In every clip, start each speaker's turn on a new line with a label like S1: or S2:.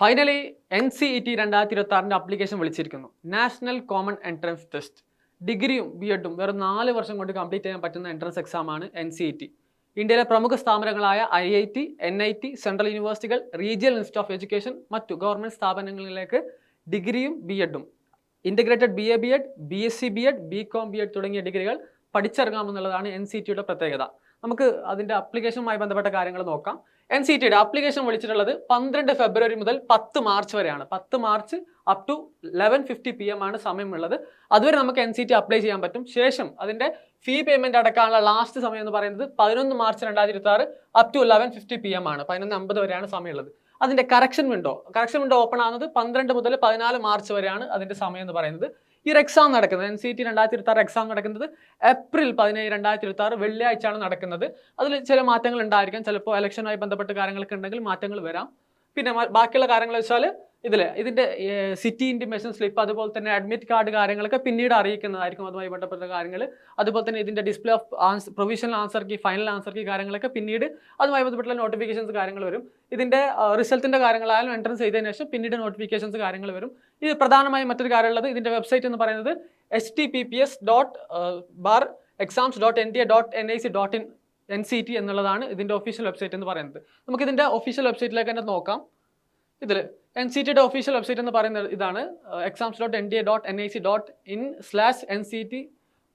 S1: Finally N C E T രണ്ടായിരത്തി ഇരുപത്തി ആറിന്റെ അപ്ലിക്കേഷൻ വിളിച്ചിരിക്കുന്നു നാഷണൽ കോമൺ എൻട്രൻസ് ടെസ്റ്റ് ഡിഗ്രിയും ബി എഡും വെറും നാല് വർഷം കൊണ്ട് കംപ്ലീറ്റ് ചെയ്യാൻ പറ്റുന്ന എൻട്രൻസ് എക്സാമാണ് എൻ സി ഇ ടി ഇന്ത്യയിലെ പ്രമുഖ സ്ഥാപനങ്ങളായ I I T N I T central യൂണിവേഴ്സിറ്റികൾ regional institute of education മറ്റു ഗവൺമെന്റ് സ്ഥാപനങ്ങളിലേക്ക് ഡിഗ്രിയും B എഡും integrated B A B Ed B S C B Ed B Com B Ed തുടങ്ങിയ ഡിഗ്രികൾ പഠിച്ചിറങ്ങാമെന്നുള്ളതാണ് N C ടിയുടെ പ്രത്യേകത. നമുക്ക് അതിന്റെ അപ്ലിക്കേഷനുമായി ബന്ധപ്പെട്ട കാര്യങ്ങൾ നോക്കാം. എൻ സി ടിയുടെ അപ്ലിക്കേഷൻ വിളിച്ചിട്ടുള്ളത് പന്ത്രണ്ട് ഫെബ്രുവരി മുതൽ പത്ത് മാർച്ച് വരെയാണ്. പത്ത് March up to eleven fifty P M ആണ് സമയമുള്ളത്. അതുവരെ നമുക്ക് എൻ സി ടി അപ്ലൈ ചെയ്യാൻ പറ്റും. ശേഷം അതിന്റെ ഫീ പേയ്മെന്റ് അടക്കാനുള്ള ലാസ്റ്റ് സമയം എന്ന് പറയുന്നത് പതിനൊന്ന് മാർച്ച് രണ്ടായിരത്തി ഇരുപത്തി ആറ് up to eleven fifty P M ആണ്. പതിനൊന്ന് അമ്പത് വരെയാണ് സമയമുള്ളത്. അതിന്റെ correction window correction window open ആകുന്നത് പന്ത്രണ്ട് മുതൽ പതിനാല് മാർച്ച് വരെയാണ് അതിന്റെ സമയം എന്ന് പറയുന്നത്. ഈ ഒരു എക്സാം നടക്കുന്നത്. എൻ സി ടി രണ്ടായിരത്തി ഇരുപത്തി ആറ് എക്സാം നടക്കുന്നത് ഏപ്രിൽ പതിനേഴ് രണ്ടായിരത്തി ഇരുപത്തി ആറ് വെള്ളിയാഴ്ചയാണ് നടക്കുന്നത്. അതിൽ ചില മാറ്റങ്ങൾ ഉണ്ടായിരിക്കാം. ചിലപ്പോൾ ഇലക്ഷനുമായി ബന്ധപ്പെട്ട കാര്യങ്ങളൊക്കെ ഉണ്ടെങ്കിൽ മാറ്റങ്ങൾ വരാം. പിന്നെ ബാക്കിയുള്ള കാര്യങ്ങൾ വെച്ചാൽ ഇതിൽ ഇതിന്റെ സിറ്റി ഇന്റിമേഷൻ സ്ലിപ്പ് അതുപോലെ തന്നെ അഡ്മിറ്റ് കാർഡ് കാര്യങ്ങളൊക്കെ പിന്നീട് അറിയിക്കുന്നതായിരിക്കും അതുമായി ബന്ധപ്പെട്ട കാര്യങ്ങൾ അതുപോലെ തന്നെ ഇതിന്റെ display of answer provisional answer key final answer key കാര്യങ്ങളൊക്കെ പിന്നീട് അതുമായി ബന്ധപ്പെട്ട നോട്ടിഫിക്കേഷൻസ് കാര്യങ്ങൾ വരും. ഇതിന്റെ റിസൾട്ടിന്റെ കാര്യങ്ങളായാലും എൻട്രൻസ് ചെയ്തതിന് ശേഷം പിന്നീട് നോട്ടിഫിക്കേഷൻസ് കാര്യങ്ങൾ വരും. ഇത് പ്രധാനമായും മറ്റൊരു കാര്യമുള്ളത് ഇതിന്റെ വെബ്സൈറ്റ് എന്ന് പറയുന്നത് H T P P S dot bar exams dot N T A dot N I C dot in N C T എന്നുള്ളതാണ് ഇതിന്റെ ഒഫീഷ്യൽ വെബ്സൈറ്റ് എന്ന് പറയുന്നത്. നമുക്ക് ഇതിന്റെ ഒഫീഷ്യൽ വെബ്സൈറ്റിലേക്ക് തന്നെ നോക്കാം. ഇതിൽ എൻ സി ടിയുടെ ഒഫീഷ്യൽ വെബ്സൈറ്റ് എന്ന് പറയുന്നത് ഇതാണ് exams dot N D A dot N I C dot in slash N C T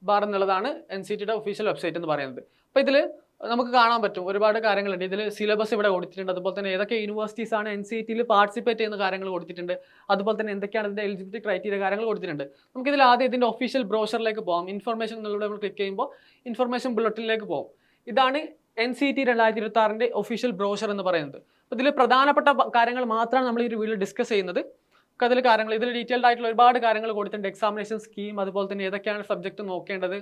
S1: bar എന്നുള്ളതാണ് എൻ സി ടിയുടെ ഒഫീഷ്യൽ വെബ്സൈറ്റ് എന്ന് പറയുന്നത്. അപ്പോൾ ഇതിൽ നമുക്ക് കാണാൻ പറ്റും ഒരുപാട് കാര്യങ്ങളുണ്ട്. ഇതിൽ സിലബസ് ഇവിടെ കൊടുത്തിട്ടുണ്ട്. അതുപോലെ തന്നെ ഏതൊക്കെ യൂണിവേഴ്സിറ്റീസ് ആണ് എൻ സി ടിയിൽ പാർട്ടിസിപ്പേറ്റ് ചെയ്യുന്ന കാര്യങ്ങൾ കൊടുത്തിട്ടുണ്ട്. അതുപോലെ തന്നെ എന്തൊക്കെയാണ് ഇതിന്റെ എലിജിബിലിറ്റി ക്രൈറ്റീരിയ കാര്യങ്ങൾ കൊടുത്തിട്ടുണ്ട്. നമുക്കിതിൽ ആദ്യം ഇതിന്റെ ഒഫീഷ്യൽ ബ്രോഷറിലേക്ക് പോകാം ഇൻഫർമേഷൻ എന്നുള്ളത് നമ്മൾ ക്ലിക്ക് ചെയ്യുമ്പോൾ ഇൻഫർമേഷൻ ബുള്ളറ്റിനിലേക്ക് പോകും ഇതാണ് എൻ സി ടി രണ്ടായിരത്തി ഇരുപത്തി ആറിന്റെ ഒഫീഷ്യൽ ബ്രോഷർ എന്ന് പറയുന്നത്. അപ്പോൾ ഇതിൽ പ്രധാനപ്പെട്ട കാര്യങ്ങൾ മാത്രമാണ് നമ്മൾ ഈ ഒരു വീഡിയോ ഡിസ്കസ് ചെയ്യുന്നത്. അതിൽ കാര്യങ്ങൾ ഇതിൽ ഡീറ്റെയിൽഡ് ആയിട്ടുള്ള ഒരുപാട് കാര്യങ്ങൾ കൊടുത്തിട്ടുണ്ട്. എക്സാമിനേഷൻ സ്കീം അതുപോലെ തന്നെ ഏതൊക്കെയാണ് സബ്ജക്റ്റ് നോക്കേണ്ടത്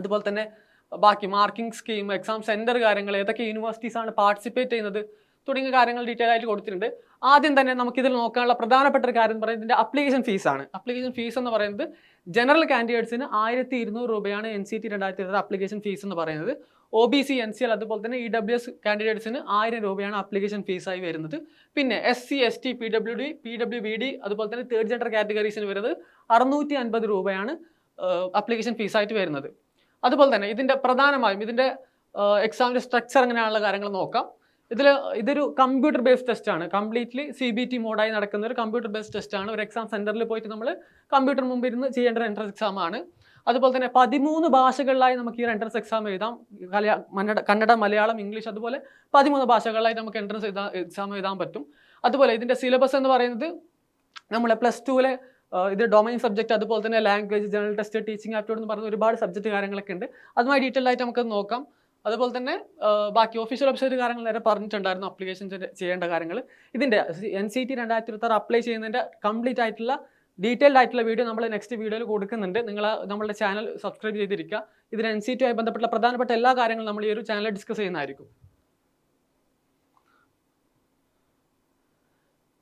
S1: അതുപോലെ തന്നെ ബാക്കി മാർക്കിംഗ് സ്കീം എക്സാം സെന്റർ കാര്യങ്ങൾ ഏതൊക്കെ യൂണിവേഴ്സിറ്റീസ് ആണ് പാർട്ടിസിപ്പേറ്റ് ചെയ്യുന്നത് തുടങ്ങിയ കാര്യങ്ങൾ ഡീറ്റെയിൽ ആയിട്ട് കൊടുത്തിട്ടുണ്ട്. ആദ്യം തന്നെ നമുക്കിതിൽ നോക്കാനുള്ള പ്രധാനപ്പെട്ട ഒരു കാര്യം എന്ന് പറയുന്നത് ഇതിന്റെ അപ്ലിക്കേഷൻ ഫീസാണ് അപ്ലിക്കേഷൻ ഫീസ് എന്ന് പറയുന്നത് ജനറൽ കാൻഡിഡേറ്റ്സിന് ആയിരത്തി ഇരുന്നൂറ് രൂപയാണ് എൻ സി ടി രണ്ടായിരത്തി ഇരുപത് അപ്ലിക്കേഷൻ ഫീസ് എന്ന് പറയുന്നത്. O B C N C L അതുപോലെ തന്നെ ഇ ഡബ്ല്യു എസ് കാൻഡിഡേറ്റ്സിന് ആയിരം രൂപയാണ് അപ്ലിക്കേഷൻ ഫീസായി വരുന്നത്. പിന്നെ S C S T P W D P W B D അതുപോലെ തന്നെ തേർഡ് ജെൻഡർ കാറ്റഗറീസിന് വരുന്നത് അറുന്നൂറ്റി അൻപത് രൂപയാണ് അപ്ലിക്കേഷൻ ഫീസായിട്ട് വരുന്നത്. അതുപോലെ തന്നെ ഇതിന്റെ പ്രധാനമായും ഇതിന്റെ എക്സാമിന്റെ സ്ട്രക്ചർ എങ്ങനെയാണുള്ള കാര്യങ്ങൾ നോക്കാം. ഇതിൽ ഇതൊരു കമ്പ്യൂട്ടർ ബേസ്ഡ് ടെസ്റ്റ് ആണ്. കംപ്ലീറ്റ്ലി സി ബി ടി മോഡായി നടക്കുന്ന ഒരു കമ്പ്യൂട്ടർ ബേസ്ഡ് ടെസ്റ്റ് ആണ്. ഒരു എക്സാം സെന്ററിൽ പോയിട്ട് നമ്മൾ കമ്പ്യൂട്ടർ മുമ്പിൽ ഇരുന്ന് ചെയ്യേണ്ട ഒരു എൻട്രൻസ് എക്സാം ആണ്. അതുപോലെ തന്നെ പതിമൂന്ന് ഭാഷകളിലായി നമുക്ക് ഈ എൻട്രൻസ് എക്സാം എഴുതാം. കന്നഡ മലയാളം ഇംഗ്ലീഷ് അതുപോലെ പതിമൂന്ന് ഭാഷകളിലായി നമുക്ക് എൻട്രൻസ് എഴുതാ എക്സാം എഴുതാൻ പറ്റും. അതുപോലെ ഇതിന്റെ സിലബസ് എന്ന് പറയുന്നത് നമ്മളെ പ്ലസ് ടുവിലെ ഇത് ഡൊമൈൻ സബ്ജക്റ്റ് അതുപോലെ തന്നെ language general test teaching aptitude എന്ന് പറയുന്ന ഒരുപാട് സബ്ജക്റ്റ് കാര്യങ്ങളൊക്കെ ഉണ്ട്. അതുമായി ഡീറ്റെയിൽ ആയിട്ട് നമുക്ക് നോക്കാം. അതുപോലെ തന്നെ ബാക്കി ഒഫീഷ്യൽ വെബ്സൈറ്റ് കാര്യങ്ങൾ നേരെ പറഞ്ഞിട്ടുണ്ടായിരുന്നു അപ്ലിക്കേഷൻ ചെയ്യേണ്ട കാര്യങ്ങൾ. ഇതിന്റെ എൻ സി ടി രണ്ടായിരത്തി ഇരുപത്തി ആറ് അപ്ലൈ ചെയ്യുന്നതിന്റെ കംപ്ലീറ്റ് ആയിട്ടുള്ള ഡീറ്റെയിൽഡ് ആയിട്ടുള്ള വീഡിയോ നമ്മൾ നെക്സ്റ്റ് വീഡിയോയിൽ കൊടുക്കുന്നുണ്ട്. നിങ്ങൾ നമ്മുടെ ചാനൽ സബ്സ്ക്രൈബ് ചെയ്തിരിക്കുക. ഇതിന് എൻ സി ടി ആയി ബന്ധപ്പെട്ട പ്രധാനപ്പെട്ട എല്ലാ കാര്യങ്ങളും നമ്മൾ ഈ ഒരു ചാനലിൽ ഡിസ്കസ് ചെയ്യുന്നതായിരിക്കും.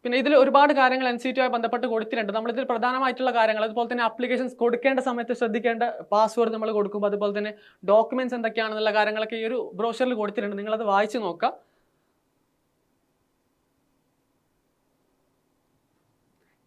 S1: പിന്നെ ഇതിൽ ഒരുപാട് കാര്യങ്ങൾ എൻ സി ടി ആയി ബന്ധപ്പെട്ട് കൊടുത്തിട്ടുണ്ട്. നമ്മളിതിൽ പ്രധാനമായിട്ടുള്ള കാര്യങ്ങൾ അതുപോലെ തന്നെ അപ്ലിക്കേഷൻസ് കൊടുക്കേണ്ട സമയത്ത് ശ്രദ്ധിക്കേണ്ട പാസ്വേഡ് നമ്മൾ കൊടുക്കുമ്പോൾ അതുപോലെ തന്നെ ഡോക്യുമെന്റ്സ് എന്തൊക്കെയാണെന്നുള്ള കാര്യങ്ങളൊക്കെ ഈ ഒരു ബ്രോഷറിൽ കൊടുത്തിട്ടുണ്ട്. നിങ്ങളത് വായിച്ച് നോക്കാം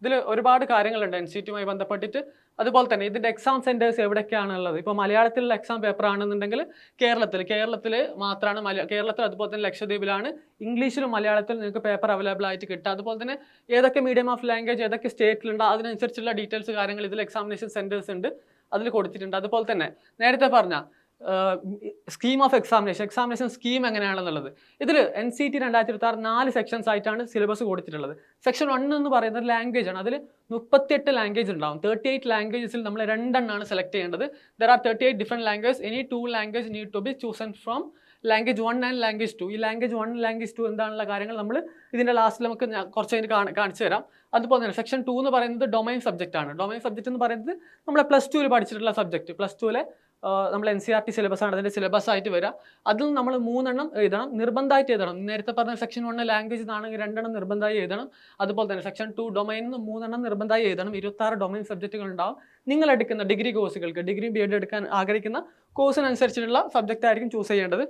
S1: ഇതിൽ ഒരുപാട് കാര്യങ്ങളുണ്ട് എൻ സി ടിയുമായി ബന്ധപ്പെട്ടിട്ട്. അതുപോലെ തന്നെ ഇതിന്റെ എക്സാം സെന്റേഴ്സ് എവിടെയൊക്കെയാണ് ഉള്ളത് ഇപ്പോൾ മലയാളത്തിലുള്ള എക്സാം പേപ്പർ ആണെന്നുണ്ടെങ്കിൽ കേരളത്തിൽ കേരളത്തിൽ മാത്രമാണ് മലയാ കേരളത്തിൽ അതുപോലെ തന്നെ ലക്ഷദ്വീപിലാണ്. ഇംഗ്ലീഷിലും മലയാളത്തിലും നിങ്ങൾക്ക് പേപ്പർ അവൈലബിൾ ആയിട്ട് കിട്ടുക. അതുപോലെ തന്നെ ഏതൊക്കെ മീഡിയം ഓഫ് ലാംഗ്വേജ് ഏതൊക്കെ സ്റ്റേറ്റിലുണ്ട് അതിനനുസരിച്ചുള്ള ഡീറ്റെയിൽസ് കാര്യങ്ങൾ ഇതിൽ എക്സാമിനേഷൻ സെന്റേഴ്സ് ഉണ്ട്. അതിൽ കൊടുത്തിട്ടുണ്ട്. അതുപോലെ തന്നെ നേരത്തെ പറഞ്ഞ scheme of examination examination scheme എങ്ങനെയാണെന്നുള്ളത്. ഇതിൽ എൻ സി ടി രണ്ടായിരത്തി ഇരുപത്തി ആറ് നാല് സെക്ഷൻസ് ആയിട്ടാണ് സിലബസ് കൊടുത്തിട്ടുള്ളത്. സെക്ഷൻ വൺ എന്ന് പറയുന്നത് ലാംഗ്വേജ് ആണ്. അതിൽ മുപ്പത്തിയെട്ട് ലാംഗ്വേജ് ഉണ്ടാവും. തേർട്ടി എയ്റ്റ് ലാംഗ്വേജസിൽ നമ്മൾ രണ്ടെണ്ണമാണ് സെലക്ട് ചെയ്യേണ്ടത്. There are thirty eight different language any two language need to be chosen from language one and language two ഈ ലാംഗ്വേജ് വൺ ലാംഗ്വേജ് ടു എന്താണുള്ള കാര്യങ്ങൾ നമ്മൾ ഇതിന്റെ ലാസ്റ്റിൽ നമുക്ക് കുറച്ച് കഴിഞ്ഞ് കാണി- കാണിച്ചു തരാം. അതുപോലെ തന്നെ സെക്ഷൻ ടു എന്ന് പറയുന്നത് ഡൊമൈൻ സബ്ജക്റ്റ് ആണ്. ഡൊമൈൻ സബ്ജക്റ്റ് എന്ന് പറയുന്നത് നമ്മളെ പ്ലസ് ടുവിൽ പഠിച്ചിട്ടുള്ള സബ്ജക്റ്റ് പ്ലസ് ടുവിലെ നമ്മൾ N C R T syllabus ആണ് അതിന്റെ സിലബസ് ആയിട്ട് വരിക അതിൽ നമ്മൾ മൂന്നെണ്ണം എഴുതണം. നിർബന്ധമായിട്ട് എഴുതണം. നേരത്തെ പറഞ്ഞ സെക്ഷൻ വണ്ണ് ലാംഗ്വേജ് ആണെങ്കിൽ രണ്ടെണ്ണം നിർബന്ധമായി എഴുതണം. അതുപോലെ തന്നെ സെക്ഷൻ ടു ഡൊമൈനിൽ നിന്ന് മൂന്നെണ്ണം നിർബന്ധമായി എഴുതണം. ഇരുപത്താറ് ഡൊമൈൻ സബ്ജക്റ്റുകൾ ഉണ്ടാവും നിങ്ങൾ എടുക്കുന്ന ഡിഗ്രി കോഴ്സുകൾക്ക് ഡിഗ്രി ബി എഡ് എടുക്കാൻ ആഗ്രഹിക്കുന്ന കോഴ്സിനനുസരിച്ചിട്ടുള്ള സബ്ജക്റ്റ് ആയിരിക്കും ചൂസ് ചെയ്യേണ്ടത്.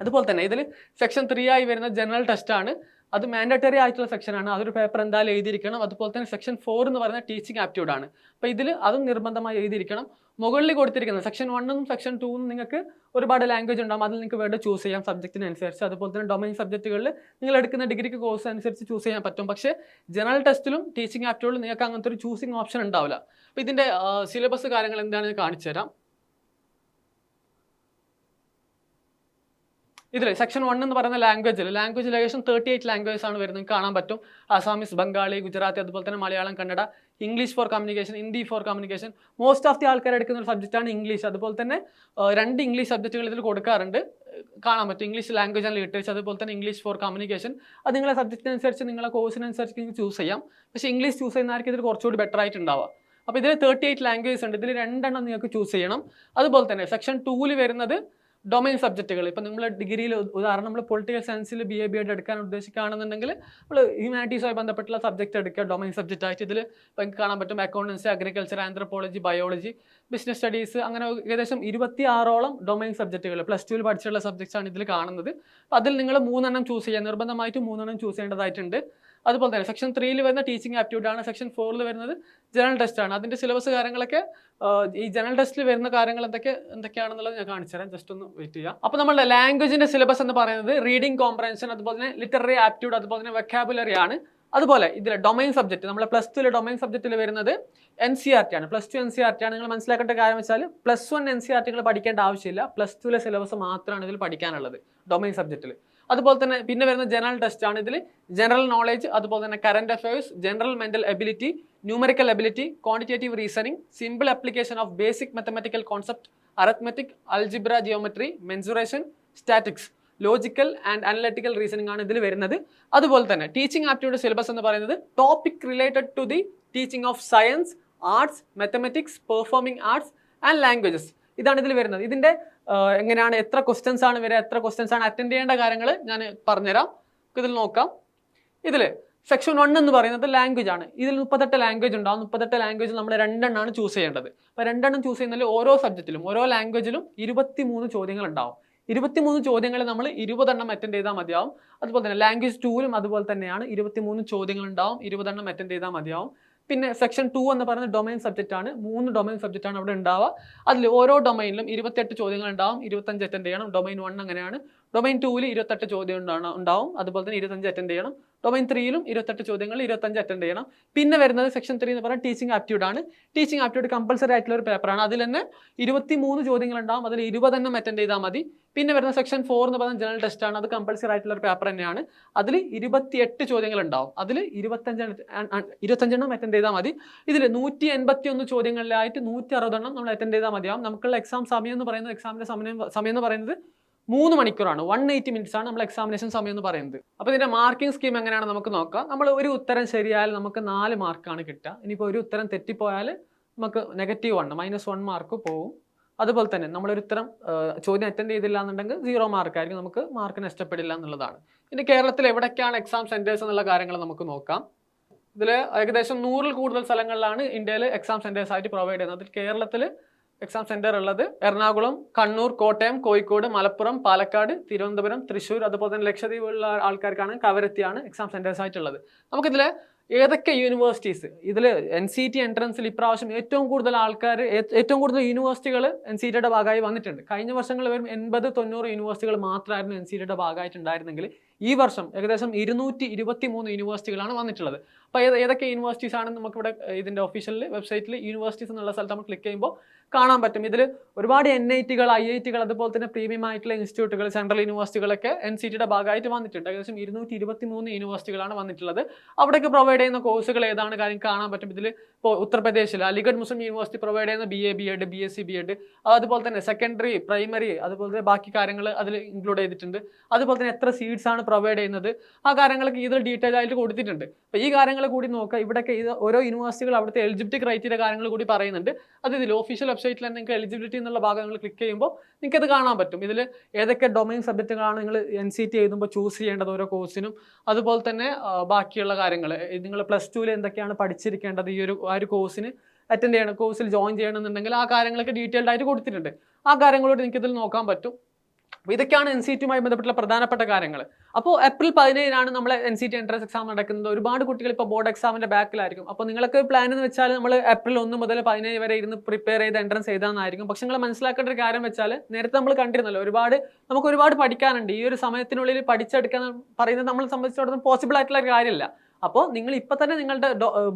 S1: അതുപോലെ തന്നെ ഇതിൽ സെക്ഷൻ ത്രീ ആയി വരുന്ന ജനറൽ ടെസ്റ്റാണ് അത് മാൻഡറ്ററി ആയിട്ടുള്ള സെക്ഷനാണ് അതൊരു പേപ്പർ എന്തായാലും എഴുതിയിരിക്കണം. അതുപോലെ തന്നെ സെക്ഷൻ ഫോർ എന്ന് പറയുന്ന ടീച്ചിങ് ആപ്റ്റ്യൂഡ് ആണ്. അപ്പോൾ ഇതിൽ അതും നിർബന്ധമായി എഴുതിയിരിക്കണം. മുകളിൽ കൊടുത്തിരിക്കുന്നത് സെക്ഷൻ വണ്ണും സെക്ഷൻ ടൂന്നും നിങ്ങൾക്ക് ഒരുപാട് ലാംഗ്വേജ് ഉണ്ടാകും അതിൽ നിങ്ങൾക്ക് വേണ്ട ചൂസ് ചെയ്യാം സബ്ജക്റ്റിനനുസരിച്ച് അതുപോലെ തന്നെ ഡൊമൈൻ സബ്ജക്റ്റുകളിൽ നിങ്ങൾ എടുക്കുന്ന ഡിഗ്രിക്ക് കോഴ്സ് അനുസരിച്ച് ചൂസ് ചെയ്യാൻ പറ്റും. പക്ഷേ ജനറൽ ടെസ്റ്റിലും ടീച്ചിങ് ആപ്റ്റ്യൂഡിലും നിങ്ങൾക്ക് അങ്ങനത്തെ ഒരു ചൂസിങ് ഓപ്ഷൻ ഉണ്ടാവില്ല. അപ്പോൾ ഇതിന്റെ സിലബസ് കാര്യങ്ങൾ എന്താണെന്ന് കാണിച്ചു തരാം ഇതിൽ സെക്ഷൻ വൺ എന്ന് പറയുന്ന ലാംഗ്വേജിൽ ലാംഗ്വേജ് ഏകദേശം തേർട്ടി എയ്റ്റ് ലാംഗ്വേജസ് ആണ് വരുന്നത്. കാണാൻ പറ്റും. അസാമീസ് ബംഗാളി ഗുജറാത്തി അതുപോലെ തന്നെ Malayalam Kannada English for communication Hindi for communication most of the ആൾക്കാർ എടുക്കുന്ന ഒരു സബ്ജക്റ്റാണ് ഇംഗ്ലീഷ് അതുപോലെ തന്നെ രണ്ട് ഇംഗ്ലീഷ് സബ്ജക്റ്റുകൾ ഇതിൽ കൊടുക്കാറുണ്ട്. കാണാൻ പറ്റും. ഇംഗ്ലീഷ് ലാംഗ്വേജ് ആൻഡ് ലിറ്ററേച്ചർ അതുപോലെ തന്നെ ഇംഗ്ലീഷ് ഫോർ കമ്മ്യൂണിക്കേഷൻ അത് നിങ്ങളെ സബ്ജക്റ്റിനനുസരിച്ച് നിങ്ങളെ കോഴ്സിനനുസരിച്ച് നിങ്ങൾക്ക് ചൂസ് ചെയ്യാം. പക്ഷേ ഇംഗ്ലീഷ് ചൂസ് ചെയ്യുന്നവർക്ക് ഇതിൽ കുറച്ചുകൂടി ബെറ്റർ ആയിട്ടുണ്ടാവുക. അപ്പോൾ ഇതിൽ തേർട്ടി എയ്റ്റ് ലാംഗ്വേജസ് ഉണ്ട്. ഇതിൽ രണ്ടെണ്ണം നിങ്ങൾക്ക് ചൂസ് ചെയ്യണം. അതുപോലെ തന്നെ സെക്ഷൻ ടൂവിൽ വരുന്നത് ഡൊമൈൻ സബ്ജക്റ്റുകൾ ഇപ്പം നമ്മൾ ഡിഗ്രിയിൽ ഉദാഹരണം നമ്മൾ പൊളിറ്റിക്കൽ സയൻസിൽ ബി എ ബി എഡ് എടുക്കാൻ ഉദ്ദേശിക്കുകയാണെന്നുണ്ടെങ്കിൽ നമ്മൾ ഹ്യൂമാനിറ്റീസുമായി ബന്ധപ്പെട്ടുള്ള സബ്ജക്റ്റ് എടുക്കുക ഡൊമൈൻ സബ്ജക്റ്റ് ആയിട്ട്. ഇതിൽ ഇപ്പം നിങ്ങൾക്ക് കാണാൻ പറ്റും accountancy agriculture anthropology biology business studies അങ്ങനെ ഏകദേശം ഇരുപത്തി ആറോളം ഡൊമൈൻ സബ്ജക്റ്റുകൾ പ്ലസ് ടുവിൽ പഠിച്ചിട്ടുള്ള സബ്ജക്ട്സ് ആണ് ഇതിൽ കാണുന്നത്. അതിൽ നിങ്ങൾ മൂന്നെണ്ണം ചൂസ് ചെയ്യുക. നിർബന്ധമായിട്ട് മൂന്നെണ്ണം ചൂസ് ചെയ്യേണ്ടതായിട്ടുണ്ട്. അതുപോലെ തന്നെ സെക്ഷൻ ത്രീയിൽ വരുന്ന ടീച്ചിങ് ആപ്റ്റ്യൂഡ് ആണ് സെക്ഷൻ ഫോറിൽ വരുന്നത് ജനറൽ ടെസ്റ്റ് ആണ്. അതിന്റെ സിലബസ് കാര്യങ്ങളൊക്കെ ഈ ജനറൽ ടെസ്റ്റിൽ വരുന്ന കാര്യങ്ങൾ എന്തൊക്കെ എന്തൊക്കെയാണെന്നുള്ളത് ഞാൻ കാണിച്ചു തരാം. ജസ്റ്റ് ഒന്ന് വെയിറ്റ് ചെയ്യാം. അപ്പോൾ നമ്മുടെ ലാംഗ്വേജിന്റെ സിലബസ് എന്ന് പറയുന്നത് റീഡിംഗ് കോംപ്രഹൻഷൻ അതുപോലെ തന്നെ ലിറ്റററി ആപ്റ്റ്യൂഡ് അതുപോലെ തന്നെ വെക്കാബുലറി ആണ്. അതുപോലെ ഇതിലെ ഡൊമൈൻ സബ്ജക്റ്റ് നമ്മളെ പ്ലസ് ടുവിലെ ഡൊമൈൻ സബ്ജക്റ്റിൽ വരുന്നത് എൻ സി ആർ ടി ആണ്. Plus two N C R T ആണ്. നിങ്ങൾ മനസ്സിലാക്കേണ്ട കാര്യം വെച്ചാൽ plus one N C R ടികൾ പഠിക്കേണ്ട ആവശ്യമില്ല. പ്ലസ് ടുവിലെ സിലബസ് മാത്രമാണ് ഇതിൽ പഠിക്കാനുള്ളത് ഡൊമൈൻ സബ്ജക്റ്റിൽ അതുപോലെ തന്നെ പിന്നെ വരുന്ന ജനറൽ ടെസ്റ്റ് ആണ് ഇതിൽ ജനറൽ നോളേജ് അതുപോലെ തന്നെ current affairs general mental ability numerical ability quantitative reasoning simple application of basic mathematical concept arithmetic algebra geometry mensuration statics logical and analytical reasoning ആണ് ഇതിൽ വരുന്നത്. അതുപോലെ തന്നെ ടീച്ചിങ് ആപ്റ്റിറ്റ്യൂഡ് സിലബസ് എന്ന് പറയുന്നത് topic related to the teaching of science arts mathematics performing arts and languages ഇതാണ് ഇതിൽ വരുന്നത്. ഇതിന്റെ എങ്ങനെയാണ് എത്ര ക്വസ്റ്റ്യൻസ് ആണ് വരിക എത്ര ക്വസ്റ്റ്യൻസ് ആണ് അറ്റൻഡ് ചെയ്യേണ്ട കാര്യങ്ങൾ ഞാൻ പറഞ്ഞുതരാം. ഇതിൽ നോക്കാം. ഇതിൽ സെക്ഷൻ വൺ എന്ന് പറയുന്നത് ലാംഗ്വേജ് ആണ്. ഇതിൽ മുപ്പത്തെട്ട് ലാംഗ്വേജ് ഉണ്ടാവും മുപ്പത്തെട്ട് ലാംഗ്വേജ് നമ്മൾ രണ്ടെണ്ണമാണ് ചൂസ് ചെയ്യേണ്ടത്. അപ്പോൾ രണ്ടെണ്ണം ചൂസ് ചെയ്യുന്നതിൽ ഓരോ സബ്ജക്റ്റിലും ഓരോ ലാംഗ്വേജിലും ഇരുപത്തി മൂന്ന് ചോദ്യങ്ങൾ ഉണ്ടാവും. ഇരുപത്തിമൂന്ന് ചോദ്യങ്ങൾ നമ്മൾ ഇരുപതെണ്ണം അറ്റൻഡ് ചെയ്താൽ മതിയാവും. അതുപോലെ തന്നെ ലാംഗ്വേജ് ടൂവിലും അതുപോലെ തന്നെയാണ് ഇരുപത്തിമൂന്ന് ചോദ്യങ്ങൾ ഉണ്ടാവും. ഇരുപതെണ്ണം അറ്റൻഡ് ചെയ്താൽ മതിയാവും. പിന്നെ സെക്ഷൻ ടു എന്ന് പറയുന്നത് ഡൊമൈൻ സബ്ജക്റ്റ് ആണ്. മൂന്ന് ഡൊമൈൻ സബ്ജക്റ്റ് ആണ് അവിടെ ഉണ്ടാവുക. അതിൽ ഓരോ ഡൊമൈനിലും ഇരുപത്തെട്ട് ചോദ്യങ്ങൾ ഉണ്ടാവും. ഇരുപത്തഞ്ച് അറ്റൻഡ് ചെയ്യണം. ഡൊമൈൻ വൺ അങ്ങനെയാണ്. ഡൊമൈൻ ടൂവിൽ ഇരുപത്തെട്ട് ചോദ്യം ഉണ്ടാവും. അതുപോലെ തന്നെ ഇരുപത്തഞ്ച് അറ്റൻഡ് ചെയ്യണം. ഡൊമൈൻ ത്രീയിലും ഇരുപത്തെട്ട് ചോദ്യങ്ങൾ ഇരുപത്തഞ്ച് അറ്റൻഡ് ചെയ്യണം. പിന്നെ വരുന്നത് സെക്ഷൻ ത്രീ എന്ന് പറയുന്നത് ടീച്ചിങ് ആപ്റ്റ്യൂഡ് ആണ്. ടീച്ചിങ് ആപ്റ്റ്യൂഡ് കമ്പൽസറി ആയിട്ടുള്ള ഒരു പേപ്പറാണ് അതിൽ തന്നെ ഇരുപത്തി മൂന്ന് ചോദ്യങ്ങൾ ഉണ്ടാവും അതിൽ ഇരുപതെണ്ണം അറ്റൻഡ് ചെയ്താൽ മതി. പിന്നെ വരുന്ന സെക്ഷൻ ഫോർ എന്ന് പറയുന്നത് ജനറൽ ടെസ്റ്റ് ആണ്. അത് കമ്പൽസറി ആയിട്ടുള്ള ഒരു പേപ്പർ തന്നെയാണ്. അതിൽ ഇരുപത്തിയെട്ട് ചോദ്യങ്ങൾ ഉണ്ടാവും അതിൽ ഇരുപത്തഞ്ചെണ്ണം ഇരുപത്തഞ്ചെണ്ണം അറ്റൻഡ് ചെയ്താൽ മതി. ഇതിൽ നൂറ്റി എൺപത്തി ഒന്ന് ചോദ്യങ്ങളിലായിട്ട് നൂറ്റി അറുപതെണ്ണം നമ്മൾ അറ്റൻഡ് ചെയ്താൽ മതിയാവും. നമുക്കുള്ള എക്സാം സമയം എന്ന് പറയുന്നത് എക്സാമിന്റെ സമയം സമയം എന്ന് പറയുന്നത് മൂന്ന് മണിക്കൂറാണ്. വൺ എയ്റ്റി മിനിറ്റ്സ് ആണ് നമ്മൾ എക്സാമിനേഷൻ സമയം എന്ന് പറയുന്നത്. അപ്പോൾ ഇതിന്റെ മാർക്കിംഗ് സ്കീം എങ്ങനെയാണ് നമുക്ക് നോക്കാം. നമ്മൾ ഒരു ഉത്തരം ശരിയായാൽ നമുക്ക് നാല് മാർക്കാണ് കിട്ടുക. ഇനിയിപ്പോൾ ഒരു ഉത്തരം തെറ്റിപ്പോയാൽ നമുക്ക് negative one minus one mark പോകും അതുപോലെ തന്നെ നമ്മളൊരു ഉത്തരം ചോദ്യം അറ്റൻഡ് ചെയ്തില്ല എന്നുണ്ടെങ്കിൽ സീറോ മാർക്കായിരിക്കും നമുക്ക് മാർക്ക് നഷ്ടപ്പെടില്ല എന്നുള്ളതാണ്. ഇനി കേരളത്തിൽ എവിടേക്കാണ് എക്സാം സെന്റേഴ്സ് എന്നുള്ള കാര്യങ്ങൾ നമുക്ക് നോക്കാം. ഇതിൽ ഏകദേശം നൂറിൽ കൂടുതൽ സ്ഥലങ്ങളിലാണ് ഇന്ത്യയിൽ എക്സാം സെന്റേഴ്സ് ആയിട്ട് പ്രൊവൈഡ് ചെയ്യുന്നത്. അതിൽ കേരളത്തിൽ എക്സാം സെന്റർ ഉള്ളത് എറണാകുളം കണ്ണൂർ കോട്ടയം കോഴിക്കോട് മലപ്പുറം പാലക്കാട് തിരുവനന്തപുരം തൃശ്ശൂർ അതുപോലെ തന്നെ ലക്ഷദ്വീപുള്ള ആൾക്കാർക്കാണ് കവരത്തിയാണ് എക്സാം സെന്റേഴ്സ് ആയിട്ടുള്ളത്. നമുക്കിതിൽ ഏതൊക്കെ യൂണിവേഴ്സിറ്റീസ് ഇതിൽ എൻ സി ടി എൻട്രൻസിൽ ഇപ്രാവശ്യം ഏറ്റവും കൂടുതൽ ആൾക്കാർ ഏറ്റവും കൂടുതൽ യൂണിവേഴ്സിറ്റികൾ എൻ സി ടിയുടെ ഭാഗമായി വന്നിട്ടുണ്ട്. കഴിഞ്ഞ വർഷങ്ങൾ വരും എൺപത് തൊണ്ണൂറ് യൂണിവേഴ്സിറ്റികൾ മാത്രമായിരുന്നു എൻ സി ടിയുടെ ഭാഗമായിട്ടുണ്ടായിരുന്നെങ്കിൽ ഈ വർഷം ഏകദേശം ഇരുന്നൂറ്റി ഇരുപത്തി മൂന്ന് യൂണിവേഴ്സിറ്റികളാണ് വന്നിട്ടുള്ളത്. അപ്പോൾ ഏതൊക്കെ യൂണിവേഴ്സിറ്റീസ് ആണ് നമുക്കിവിടെ ഇതിന്റെ ഒഫീഷ്യൽ വെബ്സൈറ്റിൽ യൂണിവേഴ്സിറ്റീസ് എന്നുള്ള സ്ഥലത്ത് നമ്മൾ ക്ലിക്ക് ചെയ്യുമ്പോൾ കാണാൻ പറ്റും. ഇതിൽ ഒരുപാട് എൻ ഐ ടികൾ ഐ ഐ ടികൾ അതുപോലെ തന്നെ പ്രീമിയം ആയിട്ടുള്ള ഇൻസ്റ്റിറ്റ്യൂട്ടുകൾ സെൻട്രൽ യൂണിവേഴ്സിറ്റികളൊക്കെ എൻ സി ടിയുടെ ഭാഗമായിട്ട് വന്നിട്ടുണ്ട്. ഏകദേശം ഇരുന്നൂറ്റി ഇരുപത്തി മൂന്ന് യൂണിവേഴ്സിറ്റികളാണ് വന്നിട്ടുള്ളത്. അവിടേക്ക് പ്രൊവൈഡ് ചെയ്യുന്ന കോഴ്സുകൾ ഏതാണ് കാര്യം കാണാൻ പറ്റും? ഇതിൽ ഇപ്പോൾ ഉത്തർപ്രദേശിൽ അലിഗഡ് മുസ്ലിം യൂണിവേഴ്സിറ്റി പ്രൊവൈഡ് ചെയ്യുന്ന B A B Ed B S C B Ed അതുപോലെ തന്നെ സെക്കൻഡറി പ്രൈമറി അതുപോലെ തന്നെ ബാക്കി കാര്യങ്ങൾ അതിൽ ഇൻക്ലൂഡ് ചെയ്തിട്ടുണ്ട്. അതുപോലെ തന്നെ എത്ര സീറ്റ്സ് ആണ് പ്രൊവൈഡ് ചെയ്യുന്നത്? ആ കാര്യങ്ങളൊക്കെ ഇതിൽ ഡീറ്റെയിൽ ആയിട്ട് കൊടുത്തിട്ടുണ്ട്. അപ്പോൾ ഈ കാര്യങ്ങൾ കൂടി നോക്കുക. ഇവിടെയൊക്കെ ഇത് ഓരോ യൂണിവേഴ്സിറ്റികൾ അവിടുത്തെ എലിജിബിലിറ്റി ക്രൈറ്റീരിയ കാര്യങ്ങൾ കൂടി പറയുന്നുണ്ട്. അത് ഇതിൽ ഒഫീഷ്യൽ വെബ്സൈറ്റിൽ തന്നെ നിങ്ങൾക്ക് എലിജിബിലിറ്റി എന്നുള്ള ഭാഗം നിങ്ങൾ ക്ലിക്ക് ചെയ്യുമ്പോൾ നിങ്ങൾക്ക് ഇത് കാണാൻ പറ്റും. ഇതിൽ ഏതൊക്കെ ഡൊമൈൻ സബ്ജക്റ്റുകളാണ് നിങ്ങൾ എൻ സി ടി എഴുതുമ്പോൾ ചൂസ് ചെയ്യേണ്ടത് ഓരോ കോഴ്സിനും അതുപോലെ തന്നെ ബാക്കിയുള്ള കാര്യങ്ങൾ നിങ്ങൾ പ്ലസ് ടുവിൽ എന്തൊക്കെയാണ് പഠിച്ചിരിക്കേണ്ടത് ഈ ഒരു ആ ഒരു കോഴ്സിന് അറ്റൻഡ് ചെയ്യണം കോഴ്സിൽ ജോയിൻ ചെയ്യണമെന്നുണ്ടെങ്കിൽ ആ കാര്യങ്ങളൊക്കെ ഡീറ്റെയിൽഡ് ആയിട്ട് കൊടുത്തിട്ടുണ്ട്. ആ കാര്യങ്ങളോട് നിങ്ങൾക്ക് ഇതിൽ നോക്കാൻ പറ്റും. അപ്പോൾ ഇതൊക്കെയാണ് എൻ സി ടിയുമായി ബന്ധപ്പെട്ടുള്ള പ്രധാനപ്പെട്ട കാര്യങ്ങൾ അപ്പോൾ ഏപ്രിൽ പതിനേഴിനാണ് നമ്മൾ N C T entrance exam നടക്കുന്നത്. ഒരുപാട് കുട്ടികൾ ഇപ്പോൾ ബോർഡ് എക്സാമിന്റെ ബാക്കിലായിരിക്കും അപ്പോൾ നിങ്ങൾക്ക് പ്ലാൻ എന്ന് വെച്ചാൽ നമ്മൾ ഏപ്രിൽ ഒന്ന് മുതൽ പതിനേഴ് വരെ ഇരുന്ന് പ്രിപ്പയർ ചെയ്ത് എൻട്രൻസ് എഴുതാമെന്നായിരിക്കും പക്ഷെ നിങ്ങൾ മനസ്സിലാക്കേണ്ട ഒരു കാര്യം വെച്ചാൽ നേരത്തെ നമ്മൾ കണ്ടിരുന്നല്ലോ ഒരുപാട് നമുക്ക് ഒരുപാട് പഠിക്കാനുണ്ട്. ഈ ഒരു സമയത്തിനുള്ളിൽ പഠിച്ചെടുക്കാൻ പറയുന്നത് നമ്മളെ സംബന്ധിച്ചിടത്തോളം പോസിബിൾ ആയിട്ടുള്ള ഒരു കാര്യമില്ല. അപ്പോൾ നിങ്ങൾ ഇപ്പം തന്നെ നിങ്ങളുടെ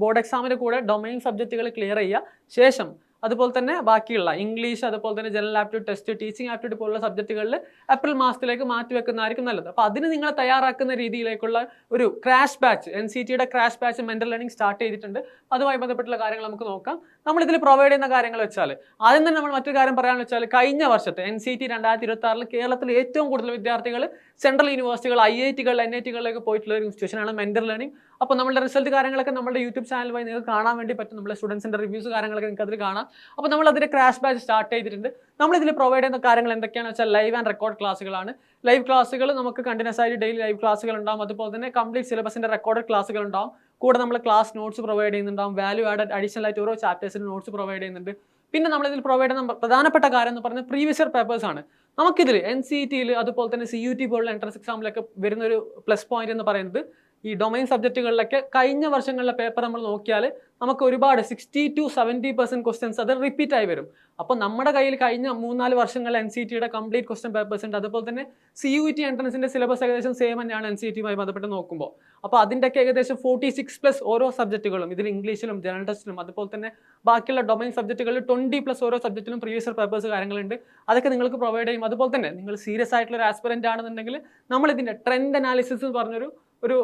S1: ബോർഡ് എക്സാമിന്റെ കൂടെ ഡൊമൈൻ സബ്ജക്റ്റുകൾ ക്ലിയർ ചെയ്യുക. ശേഷം അതുപോലെ തന്നെ ബാക്കിയുള്ള ഇംഗ്ലീഷ് അതുപോലെ തന്നെ general aptitude test teaching aptitude പോലുള്ള സബ്ജക്റ്റുകളിൽ ഏപ്രിൽ മാസത്തിലേക്ക് മാറ്റി വെക്കുന്നതായിരിക്കും നല്ലത്. അപ്പോൾ അതിന് നിങ്ങളെ തയ്യാറാക്കുന്ന രീതിയിലേക്കുള്ള ഒരു ക്രാഷ് ബാച്ച് എൻ സി ടിയുടെ crash batch mental learning start ചെയ്തിട്ടുണ്ട്. അതുമായി ബന്ധപ്പെട്ടുള്ള കാര്യങ്ങൾ നമുക്ക് നോക്കാം. നമ്മൾ ഇതിൽ പ്രൊവൈഡ് ചെയ്യുന്ന കാര്യങ്ങൾ വെച്ചാൽ ആദ്യം തന്നെ നമ്മൾ മറ്റൊരു കാര്യം പറയാമെന്ന് വെച്ചാൽ കഴിഞ്ഞ വർഷത്തെ എൻ സി ടി രണ്ടായിരത്തി ഇരുപത്തി ആറിൽ കേരളത്തിൽ ഏറ്റവും കൂടുതൽ വിദ്യാർത്ഥികൾ സെൻട്രൽ യൂണിവേഴ്സിറ്റികൾ ഐ ഐ ടികൾ എൻ ഐ ടികളിലേക്ക് പോയിട്ടുള്ള ഒരു ഇൻസ്റ്റിറ്റ്യൂഷനാണ് മെന്റർ ലേണിംഗ് അപ്പോൾ നമ്മുടെ റിസൾട്ട് കാര്യങ്ങളൊക്കെ നമ്മുടെ യൂട്യൂബ് ചാനൽ വഴി നിങ്ങൾക്ക് കാണാൻ വേണ്ടി പറ്റും. നമ്മുടെ സ്റ്റുഡൻസിന്റെ റിവ്യൂസ് കാര്യങ്ങളൊക്കെ നിങ്ങൾക്ക് അതിൽ കാണാം. അപ്പോൾ നമ്മൾ അതിന്റെ ക്രാഷ് ബാച്ച് സ്റ്റാർട്ട് ചെയ്തിട്ടുണ്ട്. നമ്മൾ ഇതിൽ പ്രൊവൈഡ് ചെയ്യുന്ന കാര്യങ്ങൾ എന്തൊക്കെയാണെന്ന് വെച്ചാൽ ലൈവ് ആൻഡ് റെക്കോർഡ് ക്ലാസ്സുകളാണ് ലൈവ് ക്ലാസ്സുകൾ നമുക്ക് കണ്ടിന്യൂസ് ആയിട്ട് ഡെയിലി ലൈവ് ക്ലാസ്സുകൾ ഉണ്ടാകും അതുപോലെ തന്നെ കംപ്ലീറ്റ് സിലബസിന്റെ റെക്കോർഡ് ക്ലാസ്സുകൾ ഉണ്ടാവും. കൂടെ നമ്മൾ ക്ലാസ് നോട്ട്സ് പ്രൊവൈഡ് ചെയ്യുന്നുണ്ടാവും. വാല്യൂ ആഡഡ് അഡീഷണൽ ആയിട്ട് ഓരോ ചാപ്റ്റേഴ്സിന് നോട്ട്സ് പ്രൊവൈഡ് ചെയ്യുന്നുണ്ട്. പിന്നെ നമ്മൾ ഇതിൽ പ്രൊവൈഡ് ചെയ്യുന്ന പ്രധാനപ്പെട്ട കാര്യം എന്ന് പറഞ്ഞാൽ പ്രീവിയസ് ഇയർ പേപ്പേഴ്സ് ആണ്. നമുക്കിതിൽ എൻ സി ടിയിൽ അതുപോലെ തന്നെ സി യു ടി പോലുള്ള എൻട്രൻസ് എക്സാമിലൊക്കെ വരുന്ന ഒരു പ്ലസ് പോയിന്റ് എന്ന് പറയുന്നത് ഈ ഡൊമൈൻ സബ്ജക്റ്റുകളിലൊക്കെ കഴിഞ്ഞ വർഷങ്ങളിലെ പേപ്പർ നമ്മൾ നോക്കിയാൽ നമുക്ക് ഒരുപാട് sixty two seventy percent questions അത് റിപ്പീറ്റ് ആയി വരും. അപ്പോൾ നമ്മുടെ കയ്യിൽ കഴിഞ്ഞ മൂന്നാൽ വർഷങ്ങളിൽ എൻ സി ടിയുടെ കംപ്ലീറ്റ് ക്വസ്റ്റ്യൻ പേപ്പേഴ്സ് ഉണ്ട്. അതുപോലെ തന്നെ സി യു ടി എൻട്രൻസിന്റെ സിലബസ് ഏകദേശം സെയിം തന്നെയാണ് എൻ സി ടിയുമായി ബന്ധപ്പെട്ട് നോക്കുമ്പോൾ അപ്പോൾ അതിന്റെയൊക്കെ ഏകദേശം ഫോർട്ടി സിക്സ് പ്ലസ് ഓരോ സബ്ജക്റ്റുകളും ഇതിൽ ഇംഗ്ലീഷിലും ജനറൽ ടെസ്റ്റിലും അതുപോലെ തന്നെ ബാക്കിയുള്ള ഡൊമൈൻ സബ്ജക്റ്റുകളിൽ ട്വന്റി പ്ലസ് ഓരോ സബ്ജക്റ്റിലും പ്രീവിയസ് പേപ്പേഴ്സ് കാര്യങ്ങളുണ്ട്. അതൊക്കെ നിങ്ങൾക്ക് പ്രൊവൈഡ് ചെയ്യും. അതുപോലെ തന്നെ നിങ്ങൾ സീരിയസ് ആയിട്ടുള്ള ഒരു ആസ്പിറന്റ് ആണെന്നുണ്ടെങ്കിൽ നമ്മൾ ഇതിന്റെ ട്രെൻഡ് അനാലിസിസ് എന്ന് പറഞ്ഞൊരു ഒരു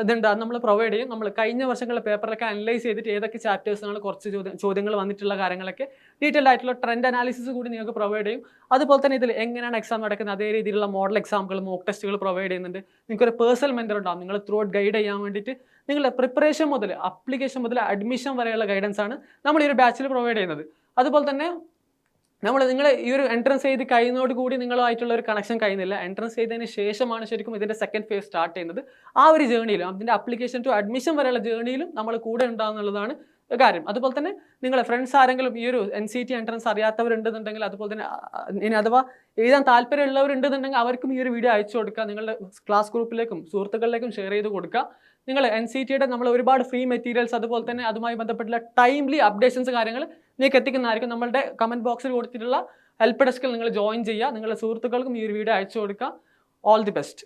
S1: ഇതുണ്ട് അത് നമ്മൾ പ്രൊവൈഡ് ചെയ്യും. നമ്മൾ കഴിഞ്ഞ വർഷങ്ങളിലെ പേപ്പറിലൊക്കെ അനലൈസ് ചെയ്തിട്ട് ഏതൊക്കെ ചാപ്റ്റേഴ്സാണ് കുറച്ച് ചോദ്യം ചോദ്യങ്ങൾ വന്നിട്ടുള്ള കാര്യങ്ങളൊക്കെ ഡീറ്റെയിൽഡ് ആയിട്ടുള്ള ട്രെൻഡ് അനാലിസിസ് കൂടി നിങ്ങൾക്ക് പ്രൊവൈഡ് ചെയ്യും. അതുപോലെ തന്നെ ഇതിൽ എങ്ങനെയാണ് എക്സാം നടക്കുന്നത്? അതേ രീതിയിലുള്ള മോഡൽ എക്സാമുകൾ മോക്ക് ടെസ്റ്റുകൾ പ്രൊവൈഡ് ചെയ്യുന്നുണ്ട്. നിങ്ങൾക്ക് ഒരു പേഴ്സണൽ മെന്റർ ഉണ്ടാകും നിങ്ങൾ ത്രൂ ഔട്ട് ഗൈഡ് ചെയ്യാൻ വേണ്ടിയിട്ട് നിങ്ങളുടെ പ്രിപ്പറേഷൻ മുതൽ അപ്ലിക്കേഷൻ മുതൽ അഡ്മിഷൻ വരെയുള്ള ഗൈഡൻസ് ആണ് നമ്മൾ ഈ ഒരു ബാച്ചിൽ പ്രൊവൈഡ് ചെയ്യുന്നത്. അതുപോലെ തന്നെ നമ്മൾ നിങ്ങൾ ഈ ഒരു എൻട്രൻസ് ചെയ്ത് കഴിയുന്നതോട് കൂടി നിങ്ങളുമായിട്ടുള്ള ഒരു കണക്ഷൻ കഴിയുന്നില്ല. എൻട്രൻസ് ചെയ്തതിന് ശേഷമാണ് ശരിക്കും ഇതിന്റെ സെക്കൻഡ് ഫേസ് സ്റ്റാർട്ട് ചെയ്യുന്നത്. ആ ഒരു ജേണിയിലും അതിന്റെ അപ്ലിക്കേഷൻ ടു അഡ്മിഷൻ വരെയുള്ള ജേണിയിലും നമ്മൾ കൂടെ ഉണ്ടാകുന്നുള്ളതാണ് കാര്യം. അതുപോലെ തന്നെ നിങ്ങളെ ഫ്രണ്ട്സ് ആരെങ്കിലും ഈ ഒരു എൻ സി ടി എൻട്രൻസ് അറിയാത്തവരുണ്ടെന്നുണ്ടെങ്കിൽ അതുപോലെ തന്നെ ഇനി അഥവാ എഴുതാൻ താല്പര്യമുള്ളവരുണ്ടെന്നുണ്ടെങ്കിൽ അവർക്കും ഈ ഒരു വീഡിയോ അയച്ചു കൊടുക്കുക. നിങ്ങളുടെ ക്ലാസ് ഗ്രൂപ്പിലേക്കും സുഹൃത്തുക്കളിലേക്കും ഷെയർ ചെയ്ത് കൊടുക്കുക. നിങ്ങൾ എൻ സി ടിയുടെ നമ്മൾ ഒരുപാട് ഫ്രീ മെറ്റീരിയൽസ് അതുപോലെ തന്നെ അതുമായി ബന്ധപ്പെട്ടുള്ള ടൈംലി അപ്ഡേഷൻസ് കാര്യങ്ങൾ നിങ്ങൾക്ക് എത്തിക്കുന്നതായിരിക്കും. നമ്മളുടെ കമന്റ് ബോക്സിൽ കൊടുത്തിട്ടുള്ള ഹെൽപ്പ് ഡെസ്കിൽ നിങ്ങൾ ജോയിൻ ചെയ്യുക. നിങ്ങളുടെ സുഹൃത്തുക്കൾക്കും ഈ ഒരു വീഡിയോ അയച്ചു കൊടുക്കുക. All the best